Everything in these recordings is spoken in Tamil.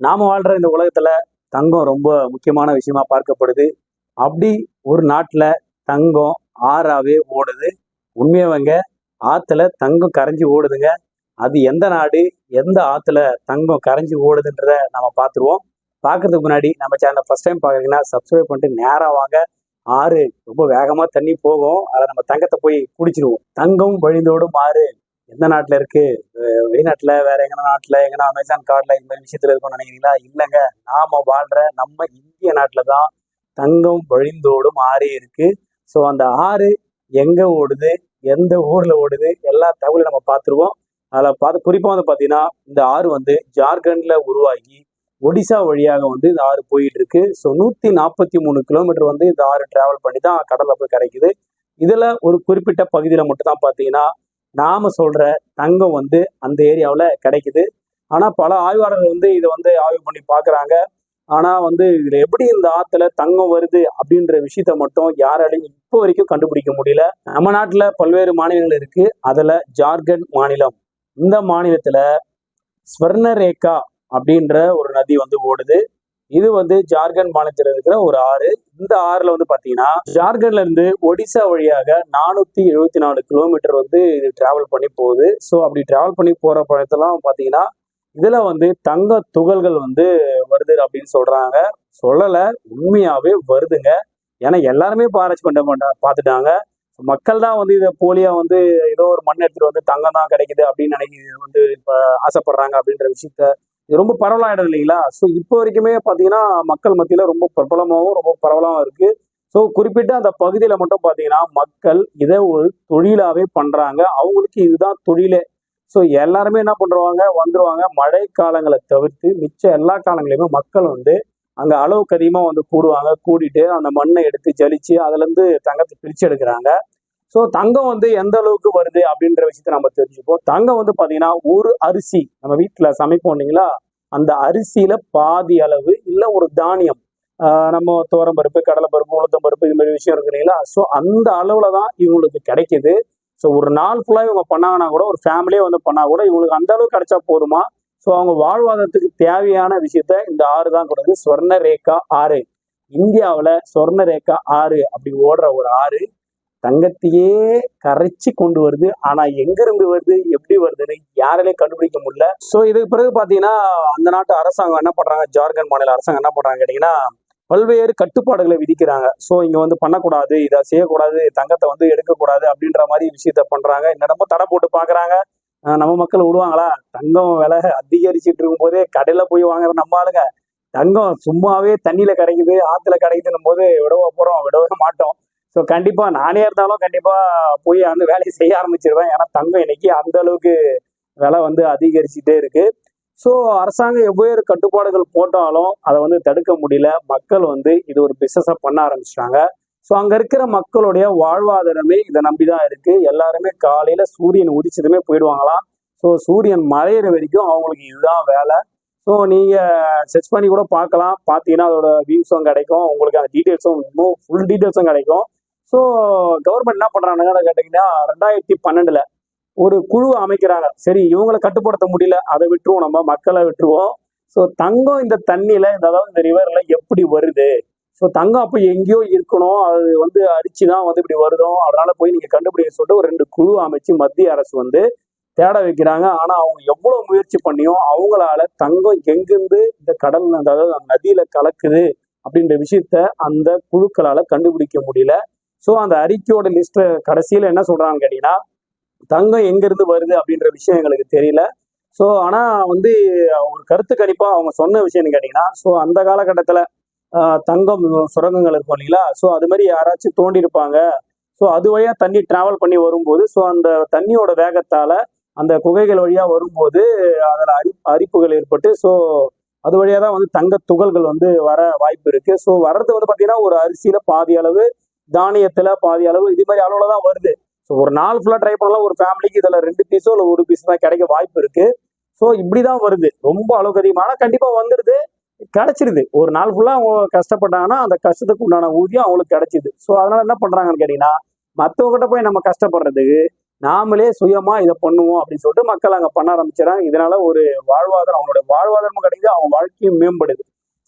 நாம வாழ்ற இந்த உலகத்துல தங்கம் ரொம்ப முக்கியமான விஷயமா பார்க்கப்படுது. அப்படி ஒரு நாட்டில் தங்கம் ஆறாவே ஓடுது. உண்மையவங்க ஆற்றுல தங்கம் கரைஞ்சி ஓடுதுங்க. அது எந்த நாடு எந்த ஆற்றுல தங்கம் கரைஞ்சி ஓடுதுன்றத நம்ம பார்த்துருவோம். பார்க்கறதுக்கு முன்னாடி நம்ம சேனலை ஃபர்ஸ்ட் டைம் பார்க்குறீங்கன்னா சப்ஸ்கிரைப் பண்ணிட்டு நேராக வாங்க. ஆறு ரொம்ப வேகமாக தண்ணி போகும். அதை நம்ம தங்கத்தை போய் குடிச்சிருவோம். தங்கம் வழிந்தோடும் ஆறு. எந்த நாட்டில் இருக்கு? வெளிநாட்டில் வேற எங்க நாட்டில் எங்கன்னா அமேசான் கார்டில் இந்த மாதிரி விஷயத்துல இருக்கும்னு நினைக்கிறீங்களா? இல்லைங்க. நாம வாழ்ற நம்ம இந்திய நாட்டில் தான் தங்கம் வழிந்தோடும் ஆறு இருக்கு. ஸோ அந்த ஆறு எங்க ஓடுது? எந்த ஊர்ல ஓடுது? எல்லா தகவலையும் நம்ம பார்த்துருவோம். அதில் பார்த்து குறிப்பாக வந்து பார்த்தீங்கன்னா இந்த ஆறு வந்து ஜார்க்கண்ட்ல உருவாகி ஒடிசா வழியாக வந்து இந்த ஆறு போயிட்டு இருக்கு ஸோ நூற்றி நாற்பத்தி மூணு கிலோமீட்டர் வந்து இந்த ஆறு டிராவல் பண்ணி தான் கடலில் போய் கிடைக்குது இதில் ஒரு குறிப்பிட்ட பகுதியில் மட்டும் தான் பார்த்தீங்கன்னா நாம சொல்ற தங்கம் வந்து அந்த ஏரியாவில் கிடைக்குது. ஆனால் பல ஆய்வாளர்கள் வந்து இதை வந்து ஆய்வு பண்ணி பார்க்குறாங்க ஆனால் வந்து இதில் எப்படி இந்த ஆற்றுல தங்கம் வருது அப்படின்ற விஷயத்த மட்டும் யாராலையும் இப்போ வரைக்கும் கண்டுபிடிக்க முடியல. நம்ம நாட்டில் பல்வேறு மாநிலங்கள் இருக்குது அதில் ஜார்க்கண்ட் மாநிலம். இந்த மாநிலத்தில் ஸ்வர்ணரேகா அப்படின்ற ஒரு நதி வந்து ஓடுது. இது வந்து ஜார்க்கண்ட் மாநிலத்தில் இருக்கிற ஒரு ஆறு. இந்த ஆறுல வந்து பாத்தீங்கன்னா ஜார்க்கண்ட்ல இருந்து ஒடிசா வழியாக நானூத்தி எழுபத்தி நாலு கிலோமீட்டர் வந்து இது டிராவல் பண்ணி போகுது. ஸோ அப்படி டிராவல் பண்ணி போற பழத்தெல்லாம் பாத்தீங்கன்னா இதுல வந்து தங்க துகள்கள் வந்து வருது அப்படின்னு சொல்றாங்க. சொல்லல உண்மையாவே வருதுங்க. ஏன்னா எல்லாருமே இப்போ ஆராய்ச்சி பண்ண பார்த்துட்டாங்க மக்கள் தான் வந்து இதை போலியா வந்து ஏதோ ஒரு மண் எடுத்துட்டு வந்து தங்கம் தான் கிடைக்குது அப்படின்னு நினைக்க வந்து இப்போ ஆசைப்படுறாங்க அப்படின்ற விஷயத்த இது ரொம்ப பரவலாயிடும் இல்லைங்களா? ஸோ இப்போ வரைக்குமே பார்த்தீங்கன்னா மக்கள் மத்தியில் ரொம்ப பிரபலமாகவும் ரொம்ப பரவலாகவும் இருக்கு. ஸோ குறிப்பிட்ட அந்த பகுதியில் மட்டும் பார்த்தீங்கன்னா மக்கள் இதை ஒரு தொழிலாகவே பண்ணுறாங்க அவங்களுக்கு இதுதான் தொழிலே. ஸோ எல்லாருமே என்ன பண்ணுவாங்க வந்துடுவாங்க மழை காலங்களை தவிர்த்து மிச்ச எல்லா காலங்களையுமே மக்கள் வந்து அங்கே அளவுக்கு அதிகமாக வந்து கூடுவாங்க. கூடிட்டு அந்த மண்ணை எடுத்து ஜலிச்சு அதுலேருந்து தங்கத்தை பிரித்து எடுக்கிறாங்க. ஸோ தங்கம் வந்து எந்த அளவுக்கு வருது அப்படின்ற விஷயத்த நம்ம தெரிஞ்சுப்போம். தங்கம் வந்து பார்த்தீங்கன்னா ஒரு அரிசி நம்ம வீட்டில் சமைப்போம் இல்லைங்களா? அந்த அரிசியில பாதி அளவு இல்லை ஒரு தானியம். நம்ம துவரம் பருப்பு கடலை பருப்பு உளுத்தம் பருப்பு இது மாதிரி விஷயம் இருக்கு இல்லைங்களா? ஸோ அந்த அளவுல தான் இவங்களுக்கு கிடைக்குது. ஸோ ஒரு நாள் ஃபுல்லாக இவங்க பண்ணாங்கன்னா கூட ஒரு ஃபேமிலியே வந்து பண்ணா கூட இவங்களுக்கு அந்த அளவுக்கு கிடைச்சா போதுமா? ஸோ அவங்க வாழ்வாதாரத்துக்கு தேவையான விஷயத்த இந்த ஆறு தான் கொடுக்குது. ஸ்வர்ண ரேகா ஆறு. இந்தியாவில் ஸ்வர்ண ரேகா ஆறு அப்படி ஓடுற ஒரு ஆறு. தங்கத்தையே கரைச்சி கொண்டு வருது. ஆனா எங்க இருந்து வருது? எப்படி வருதுன்னு யாராலே கண்டுபிடிக்க முடியல. சோ இதுக்கு பிறகு பாத்தீங்கன்னா அந்த நாட்டு அரசாங்கம் என்ன பண்றாங்க? ஜார்க்கண்ட் மாநில அரசாங்கம் என்ன பண்றாங்க கேட்டீங்கன்னா பல்வேறு கட்டுப்பாடுகளை விதிக்கிறாங்க. ஸோ இங்கே வந்து பண்ணக்கூடாது இதை செய்யக்கூடாது தங்கத்தை வந்து எடுக்கக்கூடாது அப்படின்ற மாதிரி விஷயத்த பண்ணுறாங்க என்னடமோ தடை போட்டு பார்க்குறாங்க நம்ம மக்கள் விடுவாங்களா? தங்கம் விலை அதிகரிச்சுட்டு இருக்கும் போதே கடையில் போய் வாங்குற நம்ம ஆளுங்க தங்கம் சும்மாவே தண்ணியில் கிடைக்குது ஆற்றுல கிடைக்குதுன்னும் போது விடவ போகிறோம் விடவே மாட்டோம். ஸோ கண்டிப்பாக நானே இருந்தாலும் கண்டிப்பாக போய் அந்த வேலையை செய்ய ஆரம்பிச்சிருவேன். ஏன்னா தங்கம் இன்னைக்கு அந்த அளவுக்கு விலை வந்து அதிகரிச்சுட்டே இருக்கு. ஸோ அரசாங்கம் எவ்வேறு கட்டுப்பாடுகள் போட்டாலும் அதை வந்து தடுக்க முடியல. மக்கள் வந்து இது ஒரு பிஸ்னஸாக பண்ண ஆரம்பிச்சிட்டாங்க. ஸோ அங்கே இருக்கிற மக்களுடைய வாழ்வாதாரமே இதை நம்பி தான் இருக்கு. எல்லாருமே காலையில சூரியன் உதிச்சதுமே போயிடுவாங்களாம். ஸோ சூரியன் மறையிற வரைக்கும் அவங்களுக்கு இதுதான் வேலை. ஸோ நீங்கள் செர்ச் பண்ணி கூட பார்க்கலாம். பார்த்தீங்கன்னா அதோட வியூஸும் கிடைக்கும். உங்களுக்கு அந்த டீட்டெயில்ஸும் இன்னும் ஃபுல் டீட்டெயில்ஸும் கிடைக்கும். ஸோ கவர்மெண்ட் என்ன பண்ணுறாங்கன்னு கேட்டிங்கன்னா ரெண்டாயிரத்தி பன்னெண்டுல ஒரு குழு அமைக்கிறாங்க. சரி இவங்களை கட்டுப்படுத்த முடியல அதை விட்டுருவோம் நம்ம மக்களை விட்டுருவோம். ஸோ தங்கம் இந்த தண்ணியில் இந்த அதாவது இந்த ரிவரில் எப்படி வருது? ஸோ தங்கம் அப்போ எங்கேயோ இருக்கணும் அது வந்து அரிச்சு தான் வந்து இப்படி வருதோ அதனால போய் நீங்கள் கண்டுபிடிக்க சொல்லிட்டு ஒரு ரெண்டு குழு அமைச்சு மத்திய அரசு வந்து தேட வைக்கிறாங்க. ஆனால் அவங்க எவ்வளோ முயற்சி பண்ணியும் அவங்களால தங்கம் எங்கேருந்து இந்த கடல் அதாவது நதியில் கலக்குது அப்படின்ற விஷயத்த அந்த குழுக்களால் கண்டுபிடிக்க முடியல. ஸோ அந்த அறிக்கையோட லிஸ்ட் கடைசியில் என்ன சொல்றாங்கன்னு கேட்டீங்கன்னா தங்கம் எங்கேருந்து வருது அப்படின்ற விஷயம் எங்களுக்கு தெரியல. ஸோ ஆனால் வந்து ஒரு கருத்து கணிப்பாக அவங்க சொன்ன விஷயம்னு கேட்டிங்கன்னா ஸோ அந்த காலகட்டத்தில் தங்கம் சுரங்கங்கள் இருக்கும் இல்லைங்களா? ஸோ அது மாதிரி யாராச்சும் தோண்டி இருப்பாங்க ஸோ அது வழியாக தண்ணி டிராவல் பண்ணி வரும்போது ஸோ அந்த தண்ணியோட வேகத்தால் அந்த குகைகள் வழியாக வரும்போது அதில் அரி அரிப்புகள் ஏற்பட்டு ஸோ அது வழியாக தான் வந்து தங்க துகள்கள் வந்து வர வாய்ப்பு இருக்குது ஸோ வர்றது வந்து பார்த்திங்கன்னா ஒரு அரிசியில் பாதி அளவு தானியத்துல பாதி அளவு இது மாதிரி அளவுல தான் வருது. ஸோ ஒரு நாள் ஃபுல்லாக ட்ரை பண்ணலாம். ஒரு ஃபேமிலிக்கு இதில் ரெண்டு பீஸோ இல்லை ஒரு பீஸ் தான் கிடைக்க வாய்ப்பு இருக்கு. ஸோ இப்படி தான் வருது. ரொம்ப அளவுக்கு அதிகமாக ஆனால் கண்டிப்பாக வந்துடுது கிடைச்சிருது. ஒரு நாள் ஃபுல்லாக அவங்க கஷ்டப்பட்டாங்கன்னா அந்த கஷ்டத்துக்கு உண்டான ஊதியம் அவங்களுக்கு கிடைச்சிது. ஸோ அதனால என்ன பண்ணுறாங்கன்னு கேட்டிங்கன்னா மற்றவங்ககிட்ட போய் நம்ம கஷ்டப்படுறதுக்கு நாமளே சுயமா இதை பண்ணுவோம் அப்படின்னு சொல்லிட்டு மக்கள் அங்க பண்ண ஆரம்பிச்சாங்க இதனால ஒரு வாழ்வாதாரம் அவங்களுடைய வாழ்வாதாரமும் கிடைக்குது. அவங்க வாழ்க்கையும் மேம்படுது.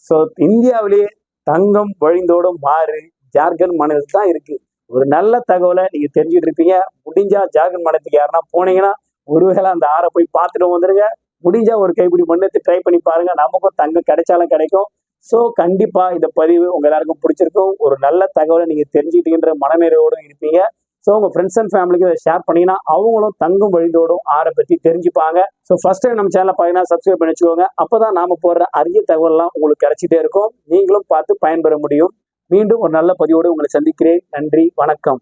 ஸோ இந்தியாவிலேயே தங்கம் வழிந்தோடும் மாறு. ஜார்க்கண்ட் மாநிலத்தில் தான் இருக்கு. ஒரு நல்ல தகவலை நீங்க தெரிஞ்சுட்டு இருப்பீங்க முடிஞ்சா ஜார்க்கண்ட் மாநிலத்துக்கு யாருன்னா போனீங்கன்னா ஒருவேளை அந்த ஆறை போய் பார்த்துட்டு வந்துருங்க. முடிஞ்சா ஒரு கைப்பிடி மண்ணெடுத்து ட்ரை பண்ணி பாருங்க. நமக்கும் தங்கம் கிடைச்சாலும் கிடைக்கும். ஸோ கண்டிப்பா இந்த பதிவு உங்க எல்லாருக்கும் பிடிச்சிருக்கும். ஒரு நல்ல தகவலை நீங்க தெரிஞ்சுக்கிட்டீங்கன்ற மனநிறைவோடும் இருப்பீங்க. ஸோ உங்க ஃப்ரெண்ட்ஸ் அண்ட் ஃபேமிலிக்கு இதை ஷேர் பண்ணீங்கன்னா அவங்களும் தங்கும் வழிந்தோடும் ஆறை பத்தி தெரிஞ்சுப்பாங்க. ஸோ ஃபர்ஸ்ட் டைம் நம்ம சேனலை பார்த்தீங்கன்னா சப்ஸ்கிரைப் பண்ணி வச்சுக்கோங்க அப்பதான் நாம போடுற அரிய தகவல்லாம் உங்களுக்கு கிடைச்சிட்டே இருக்கும். நீங்களும் பார்த்து பயன்பெற முடியும். மீண்டும் ஒரு நல்ல பதிவோடு உங்களை சந்திக்கிறேன். நன்றி வணக்கம்.